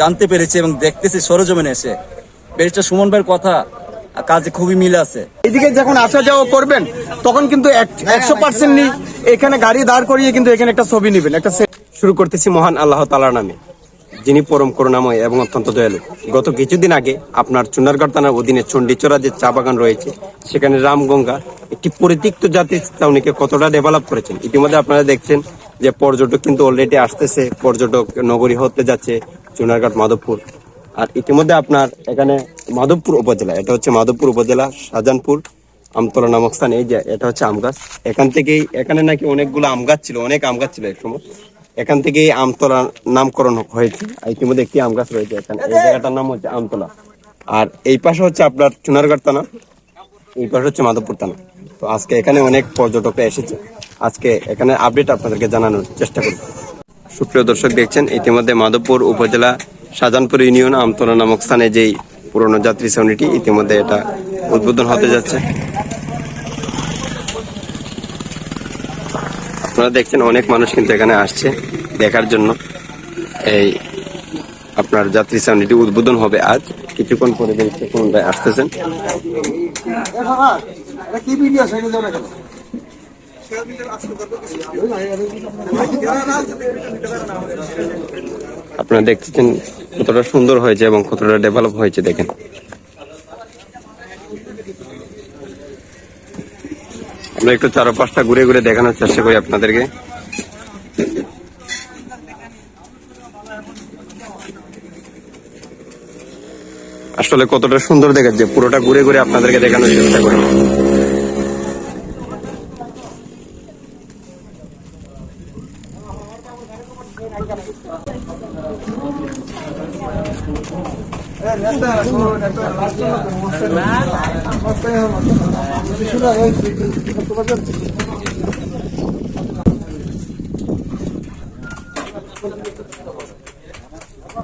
জানতে পেরেছি এবং দেখতেছি সরজমিনে এসে। ব্যারিস্টার সুমন ভাইয়ের কথা কাজে খুবই মিল আছে। এদিকে যখন আসা যাওয়া করবেন তখন কিন্তু একশো পার্সেন্ট এখানে গাড়ি দাঁড় করিয়ে কিন্তু এখানে একটা ছবি নেবেন। একটা শুরু করতেছি মহান আল্লাহ তালার নামে। যিনি পরম করুণাময় এবং অত্যন্ত দয়ালু। গত কিছুদিন আগে আপনার চুনারগড় থানার অধীনে চণ্ডীচড়া যে চা বাগান রয়েছে সেখানে রামগঙ্গা একটি পরিতিক্ত জাতির ছাউনিকে কতটা ডেভেলপ করেছেন? ইতিমধ্যে আপনারা দেখছেন যে পর্যটক কিন্তু অলরেডি আসতেছে। পর্যটক নগরী হতে যাচ্ছে। চুনারঘাট মাধবপুর। আর ইতিমধ্যে আপনার এখানে মাধবপুর উপজেলা, এটা হচ্ছে মাধবপুর উপজেলা, শাহজাহানপুর, আমতলা নামক স্থান, এই যে এটা হচ্ছে আম গাছ। এখান থেকেই, এখানে নাকি অনেকগুলো আম গাছ ছিল, অনেক আম গাছ ছিল এক সময়। এখান থেকেই আমতলা নামকরণ হয়েছে। ইতিমধ্যে একটি আম গাছ রয়েছে এখানে। এই জায়গাটার নাম হচ্ছে আমতলা। আর এই পাশে হচ্ছে আপনার চুনারগড় থানা, এই পাশে হচ্ছে মাধবপুর থানা। তো আজকে এখানে অনেক পর্যটকরা এসেছে। আজকে এখানে আপডেট আপনাদেরকে জানানোর চেষ্টা করব। সুপ্রিয় দর্শক দেখছেন, ইতিমধ্যে মাধবপুর উপজেলা শাহজাহানপুর ইউনিয়ন আমতলা নামক স্থানে যেই পুরনো যাত্রী শ্রেণীটি ইতিমধ্যে এটা উদ্বোধন হতে যাচ্ছে। আপনারা দেখছেন, অনেক মানুষ কিন্তু এখানে আসছে দেখার জন্য। এই আপনার যাত্রী শ্রেণীটি উদ্বোধন হবে আজ। কিছুক্ষণ পরে দেখতে কোনটায় আসতেছেন। আপনারা দেখছেন কতটা সুন্দর হয়েছে এবং কতটা ডেভেলপ হয়েছে, দেখেন। আমরা একটু চারপাশটা ঘুরে ঘুরে দেখানোর চেষ্টা করি আপনাদেরকে। আসলে কতটা সুন্দর দেখাচ্ছে, পুরোটা ঘুরে ঘুরে আপনাদেরকে দেখানোর চেষ্টা করি।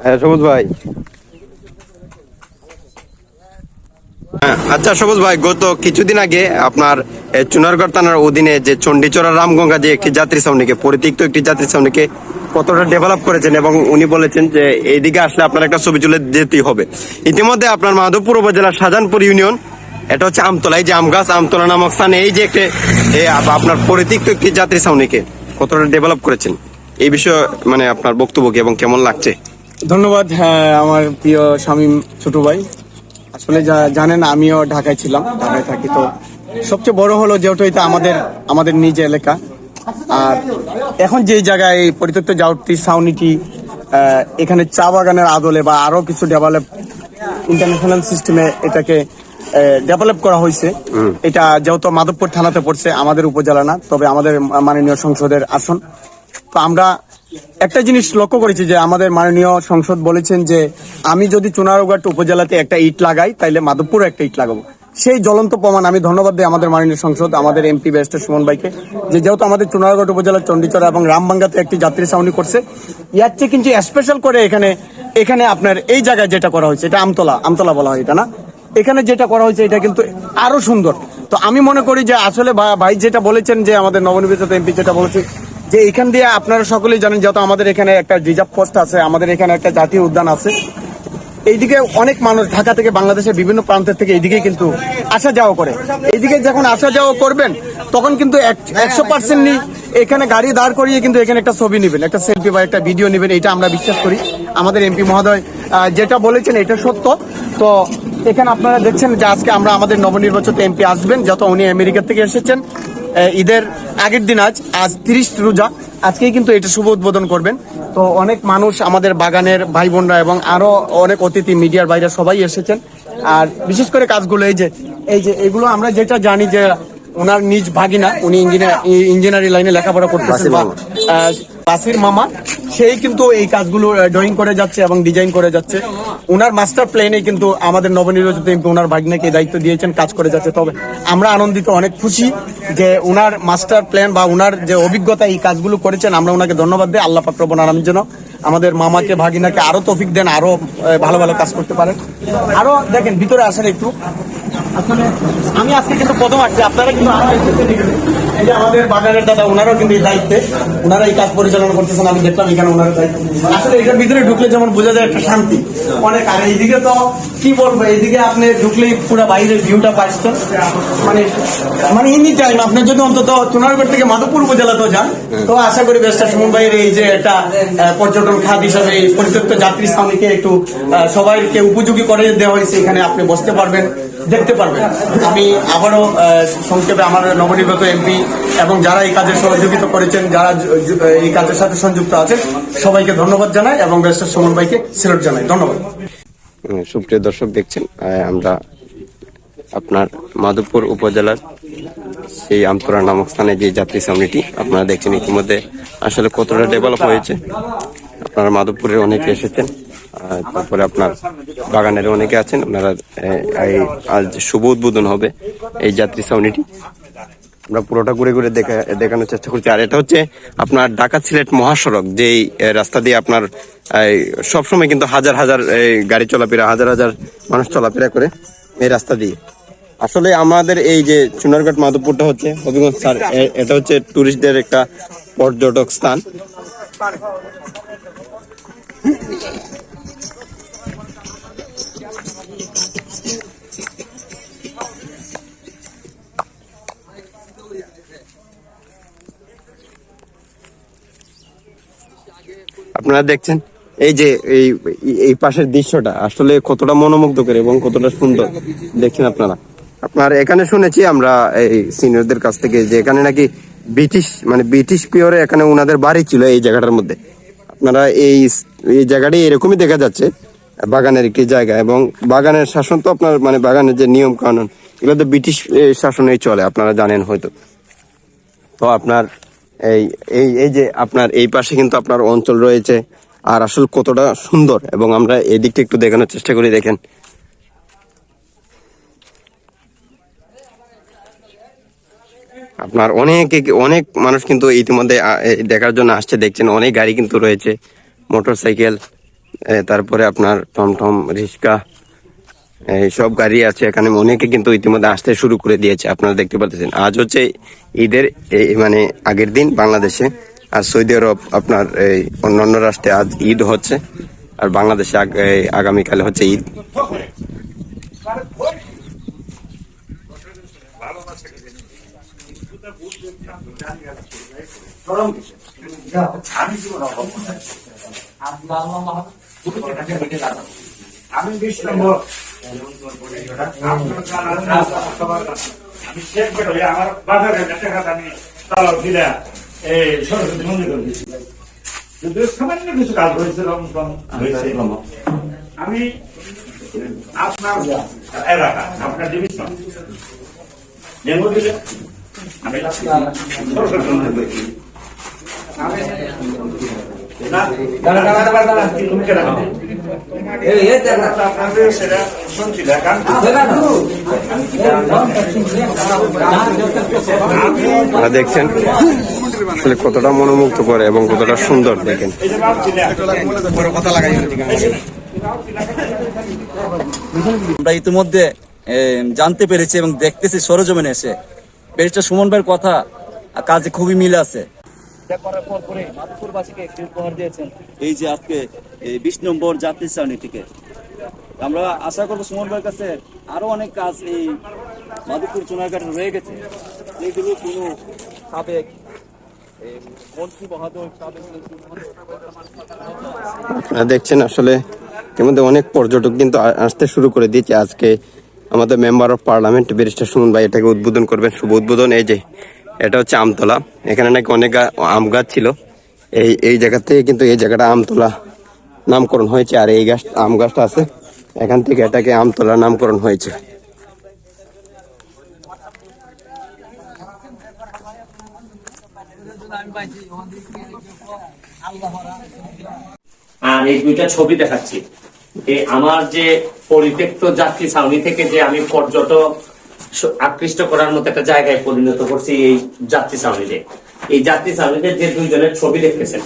হ্যাঁ সবুজ ভাই। হ্যাঁ, আচ্ছা সবুজ ভাই গত কিছুদিন আগে আপনার চুনারগড় থানার অধীনে যে চণ্ডীচড়া রামগঙ্গা যে একটি যাত্রী ছাউনিকে পরিতিক্ত একটি যাত্রী ছাউনিকে কতটা ডেভেলপ করেছেন এবং উনি বলেছেন যে এইদিকে আসলে আপনার একটা ছবি তুলে যেতেই হবে। ইতিমধ্যে আপনার মাধবপুর উপজেলার শাহজাহানপুর ইউনিয়ন, এটা হচ্ছে আমতলা, এই যে আম গাছ, আমতলা নামক স্থানে এই যে একটি আপনার পরিতিক্ত একটি যাত্রী ছাউনিকে কতটা ডেভেলপ করেছেন? এই বিষয়ে মানে আপনার বক্তব্য কি এবং কেমন লাগছে? ধন্যবাদ হ্যাঁ আমার প্রিয় শামীম ছোট ভাই। আসলে জানেন, আমিও ঢাকায় ছিলাম, ঢাকায় থাকি তো সবচেয়ে বড় হলো যেহেতু এটা আমাদের আমাদের নিজ এলাকা। আর এখন যে জায়গায় এই পরিত্যক্ত যাওয়াটি সাউনিটি এখানে চা বাগানের আদলে বা আরও কিছু ডেভেলপ ইন্টারন্যাশনাল সিস্টেমে এটাকে ডেভেলপ করা হয়েছে। এটা যেহেতু মাধবপুর থানাতে পড়ছে আমাদের উপজেলা না তবে আমাদের মাননীয় সংসদের আসন। তো আমরা একটা জিনিস লক্ষ্য করেছি যে আমাদের মাননীয় সংসদ বলেছেন যে আমি যদি চুনারঘাট উপজেলাতে একটা ইট লাগাই তাইলে মাধবপুর একটা ইট লাগাবো। সেই জ্বলন্ত প্রমাণ আমি ধন্যবাদ দিই আমাদের মাননীয় সংসদ, আমাদের এমপি ব্যারিস্টার সুমন ভাইকে, যে যেহেতু আমাদের চুনারগড় উপজেলার চণ্ডীচড়া এবং রামবাঙ্গাতে একটি যাত্রী ছাউনি করছে, ইয়ার চেয়ে কিন্তু স্পেশাল করে এখানে এখানে আপনার এই জায়গায় যেটা করা হয়েছে, এটা আমতলা আমতলা বলা হয় এটা না? এখানে যেটা করা হয়েছে এটা কিন্তু আরও সুন্দর। তো আমি মনে করি যে আসলে ভাই যেটা বলেছেন যে আমাদের নবনির্বাচিত এমপি যেটা বলেছে, যে এখান দিয়ে আপনারা সকলেই জানেন যত আমাদের এখানে একটা রিজার্ভ পোস্ট আছে, আমাদের এখানে একটা জাতীয় উদ্যান আছে এইদিকে অনেক মানুষ ঢাকা থেকে বাংলাদেশের বিভিন্ন প্রান্তের থেকে এইদিকে কিন্তু আসা যাওয়া করে। এইদিকে যখন আসা যাওয়া করবেন, তখন কিন্তু একশো পার্সেন্ট এখানে গাড়ি দাঁড় করিয়ে কিন্তু এখানে একটা ছবি নেবেন, একটা সেলফি বা একটা ভিডিও নেবেন, এটা আমরা বিশ্বাস করি। আমাদের এমপি মহোদয় যেটা বলেছেন এটা সত্য। তো এখানে আপনারা দেখছেন যে আজকে আমরা আমাদের নবনির্বাচিত এমপি আসবেন যত উনি আমেরিকা থেকে এসেছেন। ঈদের আগের দিন আজ আজ তিরিশ রোজা। আজকেই কিন্তু এটা শুভ উদ্বোধন করবেন। তো অনেক মানুষ আমাদের বাগানের ভাই বোনরা এবং আরও অনেক অতিথি মিডিয়ার বাইরে সবাই এসেছেন। আর বিশেষ করে কাজগুলো এই যে এই যে এগুলো আমরা যেটা জানি যে ওনার নিজ ভাগিনা উনি ইঞ্জিনিয়ার ইঞ্জিনিয়ারিং লাইনে লেখাপড়া করতেছেন বাসির মামা, সেই কিন্তু এই কাজগুলো ড্রয়িং করে যাচ্ছে এবং ডিজাইন করে যাচ্ছে। ওনার মাস্টার প্ল্যানে কিন্তু আমাদের নবনির্বাচিত এমপি ওনার ভাগ্নেকে দায়িত্ব দিয়েছেন, কাজ করে যাচ্ছে। তবে আমরা আনন্দিত, অনেক খুশি যে ওনার মাস্টার প্ল্যান বা ওনার যে অভিজ্ঞতা এই কাজগুলো করেছেন, আমরা ওনাকে ধন্যবাদ দিই। আল্লাহ রব্বুল আলামিন যেন আমাদের মামাকে, ভাগিনাকে আরও তফিক দেন, আরও ভালো ভালো কাজ করতে পারেন। আরও দেখেন, ভিতরে আসেন একটু। আমি আজকে কিন্তু প্রথম আসছি, আপনারা কিন্তু। এই যে আমাদের বাগানের দাদা, ওনারাও কিন্তু এই দায়িত্বে। ওনারা এই কাজ পরিচালনা করতেছেন, আমি দেখলাম এখানে ওনারা দায়িত্ব। আসলে এটার ভিতরে ঢুকলে যেমন বোঝা যায় একটা শান্তি। অনেক আর এইদিকে তো, কি বলব, এইদিকে আপনি ঢুকলেই পুরো বাইরের ভিউটা মানে মানে এনি টাইম আপনি যদি অন্তত চুনারগড় থেকে মাধবপুর উপজেলাতেও যান। তো আশা করি বেস্টার সুমন এই যে একটা পর্যটন খাত হিসাবে পরিত্যক্ত যাত্রী স্থানীকে একটু সবাইকে উপযোগী করে দেওয়া হয়েছে, এখানে আপনি বসতে পারবেন। দেখতে পারবেন। আমি আবারও সংক্ষেপে আমার নবনির্বাচিত এমপি এবং যারা এই কাজে সহযোগিতা করেছেন, যারা এই কাজের সাথে সংযুক্ত আছেন, সবাইকে ধন্যবাদ জানাই এবং বেস্টার সুমন ভাইকে সিলেট জানাই। ধন্যবাদ। সুপ্রিয় দর্শক দেখছেন আমরা আপনার মাধবপুর উপজেলার সেই আমতোরা নামক স্থানে যে যাত্রী ছাউনিটি আপনারা দেখছেন ইতিমধ্যে আসলে কতটা ডেভেলপ হয়েছে। আপনারা মাধবপুরের অনেকে এসেছেন। তারপরে আপনার বাগানের অনেকে আছেন আহ, এই আজ শুভ উদ্বোধন হবে এই যাত্রী ছাউনিটি। আমরা পুরোটা ঘুরে ঘুরে দেখা দেখানোর চেষ্টা করছি। আর এটা হচ্ছে আপনার ঢাকা সিলেট মহাসড়ক যেই রাস্তা দিয়ে আপনার সবসময় কিন্তু হাজার হাজার গাড়ি চলাফেরা হাজার হাজার মানুষ চলাফেরা করে এই রাস্তা দিয়ে। আসলে আমাদের এই যে চুনারঘাট মাধবপুরটা হচ্ছে হবিগঞ্জ স্যার এটা হচ্ছে টুরিস্টদের একটা পর্যটক স্থান। আপনারা দেখছেন, এই যে এই এই পাশের দৃশ্যটা, আসলে কতটা মনোমুগ্ধকর এবং কতটা সুন্দর দেখছেন আপনারা। আপনার এখানে শুনেছি আমরা এই সিনিয়রদের কাছ থেকে যে এখানে নাকি ব্রিটিশ মানে ব্রিটিশ পিওরে এখানে ওনাদের বাড়ি ছিল এই জায়গাটার মধ্যে। আপনারা এই এই জায়গাটি এরকমই দেখা যাচ্ছে, বাগানের একটি জায়গা এবং বাগানের শাসন তো আপনার মানে বাগানের যে নিয়ম কানুন এগুলো তো ব্রিটিশ শাসনেই চলে, আপনারা জানেন হয়তো। তো আপনার এই এই এই যে আপনার এই পাশে কিন্তু আপনার অঞ্চল রয়েছে। আর আসলে কতটা সুন্দর এবং আমরা এই দিকটা একটু দেখানোর চেষ্টা করি, দেখেন। আপনার অনেক অনেক মানুষ কিন্তু ইতিমধ্যে দেখার জন্য আসছে, দেখছেন, অনেক গাড়ি কিন্তু রয়েছে মোটর সাইকেল তারপরে আপনার টমটম, রিক্সা সব গাড়ি আছে, এখানে অনেকে কিন্তু ইতিমধ্যে আসতে শুরু করে দিয়েছে, আপনারা দেখতে পাচ্ছেন আজ হচ্ছে ঈদের মানে আগের দিন বাংলাদেশে আর সৌদি আরব, আপনার এই অন্যান্য রাষ্ট্রে আজ ঈদ হচ্ছে, আর বাংলাদেশে আগ- আগামীকালে হচ্ছে ঈদ। আমি বিশ নম্বর। আমি শেখ বের হয়ে আমার বাজারে একটা আমি তালাব দিলা এই সরস্বতী মন্দির করে দিয়েছি যদিও সামান্য কিছু কাজ হয়েছে রং টং হয়েছে আমি আপনার এলাকা আপনার ডিভিশন জেমো দিলে আমি সরস্বতী মন্দির করেছি না, তুমি কেন আপনাদের সেটা শুনছি দেখান আপনারা দেখছেন? আসলে কতটা মনোমুগ্ধ করে এবং কতটা সুন্দর দেখেন। আমরা ইতিমধ্যে জানতে পেরেছি এবং দেখতেছি সরজমিনে এসে। ব্যারিস্টার সুমন ভাইয়ের কথা আর কাজে খুবই মিল আছে। করার পর পরে মাধবপুরবাসীকে একটি উপহার দিয়েছেন। এই যে আজকে এই বিশ নম্বর যাত্রী শ্রেণি থেকে আমরা আশা করব সুমন ভাইয়ের কাছে আরও অনেক কাজ এই মাধবপুর চুনারঘাটে রয়ে গেছে। কোনো সাবেক দেখছেন আসলে এর মধ্যে অনেক পর্যটক কিন্তু আসতে শুরু করে দিয়েছে আজকে। আমাদের member of parliament barrister Suman ভাই এটাকে উদ্বোধন করবেন। শুভ উদ্বোধন এই যে এটা হচ্ছে আমতলা। এখানে নাকি অনেক আম গাছ ছিল। এই এই জায়গা থেকে কিন্তু এই জায়গাটা আমতলা নামকরণ হয়েছে। আর এই গাছ, আম গাছটা আছে। এখান থেকে এটাকে আমতলা নামকরণ হয়েছে। আর এই দুইটা ছবি দেখাচ্ছি। আমার যে পরিত্যক্ত যাত্রী ছাউনি থেকে যে আমি পর্যটক আকৃষ্ট করার মতো একটা জায়গায় পরিণত করছি এই যাত্রী ছাউনিতে এই যাত্রী ছাউনিতে যে দুইজনের ছবি দেখতেছেন,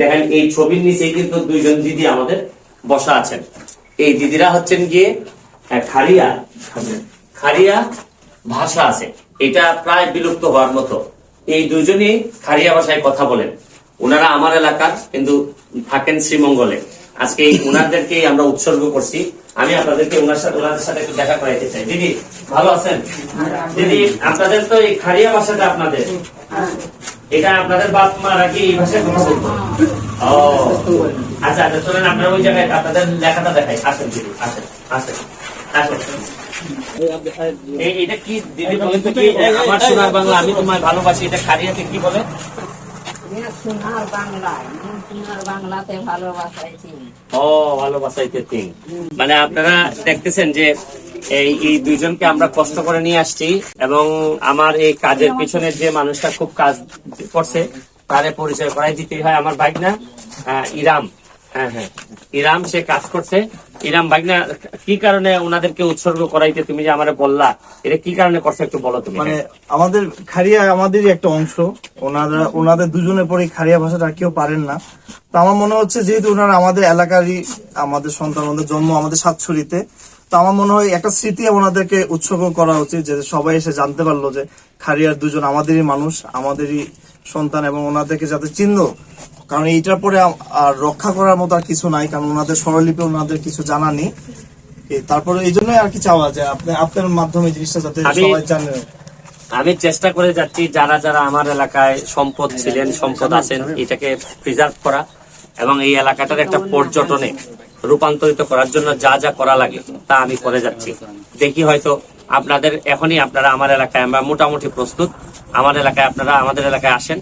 দেখেন এই ছবির নিচেই কিন্তু দুইজন দিদি আমাদের বসা আছেন। এই দিদিরা হচ্ছেন গিয়ে খারিয়া খারিয়া ভাষা আছে। এটা প্রায় বিলুপ্ত হওয়ার মতো। এই দুজনই খারিয়া ভাষায় কথা বলেন। ওনারা আমার এলাকার, কিন্তু থাকেন শ্রীমঙ্গলে। আজকে এই ওনাদেরকে আমরা উৎসর্গ করছি। আমি আপনাদেরকে ওনার সাথে ওনাদের সাথে একটু দেখা করাইতে চাই। দিদি, ভালো আছেন? দিদি, আপনাদের তো এই খারিয়া ভাষাটা আপনাদের। এটা আপনাদের বাপ মারা কি এই ভাষায় কথা বলতো? ও আচ্ছা আচ্ছা চলেন, আপনারা ওই জায়গায় আপনাদের লেখাটা দেখাই। আসেন, দিদি, আসেন আসেন আসেন। এটা কি দিদি বলেন তো কি আমার সোনার বাংলা, আমি তোমায় ভালোবাসি, এটা খারিয়াতে কি বলে? সোনার বাংলায় সোনার বাংলাতে ভালোবাসাই ও ভালোবাসাইতে তিন। মানে আপনারা দেখতেছেন যে এই এই দুইজনকে আমরা কষ্ট করে নিয়ে আসছি এবং আমার এই কাজের পিছনে যে মানুষটা খুব কাজ করছে তারে পরিচয় করাই দিতেই হয়। আমার ভাই না ইরাম। হ্যাঁ হ্যাঁ। ইরাম সে কাজ করছে। ইরাম ভাগনা কি কারণে ওনাদেরকে উৎসর্গ করাইতে তুমি যে আমার বললা? এটা কি কারণে করছে একটু বলো তুমি? মানে আমাদের খারিয়া আমাদেরই একটা অংশ। ওনারা, ওনাদের দুজনের পরে খারিয়া ভাষাটা কেউ পারেন না। তো আমার মনে হচ্ছে যেহেতু ওনারা আমাদের এলাকারই, আমাদের সন্তান আমাদের জন্ম আমাদের সাতছড়িতে তো আমার মনে হয় একটা স্মৃতি ওনাদেরকে উৎসর্গ করা উচিত যে সবাই এসে জানতে পারল যে খারিয়ার দুজন আমাদেরই মানুষ আমাদেরই সন্তান এবং ওনাদেরকে যাতে চিনলো কারণ এইটার পরে আর রক্ষা করার মতো আর কিছু নাই কারণ ওনাদের স্বরলিপি ওনাদের কিছু জানা নেই। তারপরে এই জন্যই আর কি চাওয়া যায় আপনি আপনার মাধ্যমে জিনিসটা যাতে সবাই জানে। আমি চেষ্টা করে যাচ্ছি যারা যারা আমার এলাকায় সম্পদ ছিলেন সম্পদ আছেন এটাকে প্রিজার্ভ করা এবং এই এলাকাটার একটা পর্যটনে রূপান্তরিত করার জন্য যা যা করা লাগে, তা আমি করে যাচ্ছি। দেখি হয়তো আপনাদের, এখনই আপনারা আমার এলাকায়, আমরা মোটামুটি প্রস্তুত। আমার এলাকায় আপনারা আমাদের এলাকায় আসেন,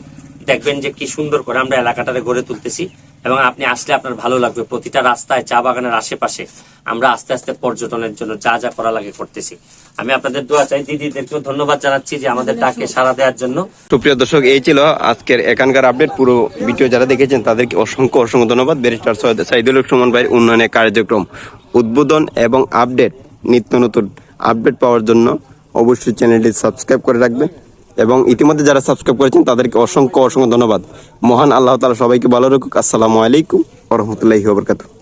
দেখবেন যে কি সুন্দর করে আমরা এলাকাটাতে গড়ে তুলতেছি। এবং আপনি আসলে আপনার ভালো লাগবে। প্রতিটা রাস্তায় চা বাগানের আশেপাশে আমরা আস্তে আস্তে পর্যটনের জন্য যা যা করা লাগে করতেছি। আমি আপনাদের দোয়া চাই দিদিদেরকেও ধন্যবাদ জানাচ্ছি যে আমাদের ডাকে সাড়া দেওয়ার জন্য। সুপ্রিয় দর্শক এই ছিল আজকের এখানকার আপডেট। পুরো ভিডিও যারা দেখেছেন তাদেরকে অসংখ্য অসংখ্য ধন্যবাদ। ব্যারিস্টার সৈয়দ সাইদুল সুমন ভাইয়ের উন্নয়নের কার্যক্রম উদ্বোধন এবং আপডেট নিত্য নতুন আপডেট পাওয়ার জন্য অবশ্যই চ্যানেলটি সাবস্ক্রাইব করে রাখবেন। এবং ইতিমধ্যে যারা সাবস্ক্রাইব করেছেন, তাদেরকে অসংখ্য অসংখ্য ধন্যবাদ। মহান আল্লাহ তালা সবাইকে ভালো রাখুক। আসসালামু আলাইকুম রহমতুল্লাহি ওবরকাতুহ